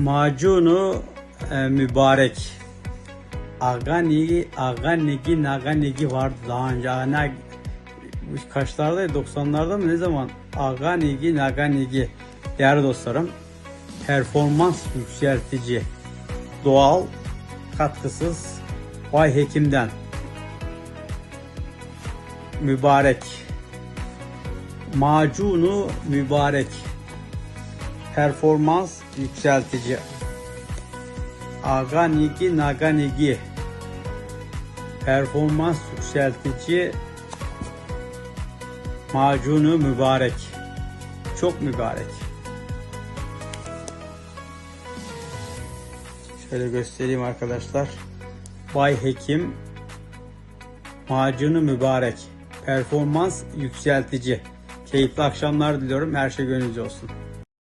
Macunu e, mübarek. Agani, Aganigi, Naganigi vardı daha önce. Ana, bu kaçlardaydı? 90'larda mı? Ne zaman? Aganigi, Naganigi. Değerli dostlarım, performans yükseltici, doğal, katkısız, Bay Hekim'den mübarek. Macunu mübarek. Performans yükseltici. Aganigi naganigi. Performans yükseltici. Macunu mübarek. Çok mübarek. Şöyle göstereyim arkadaşlar. Bay Hekim Macunu mübarek. Performans yükseltici. Keyifli akşamlar diliyorum. Her şey gönlünüzce olsun.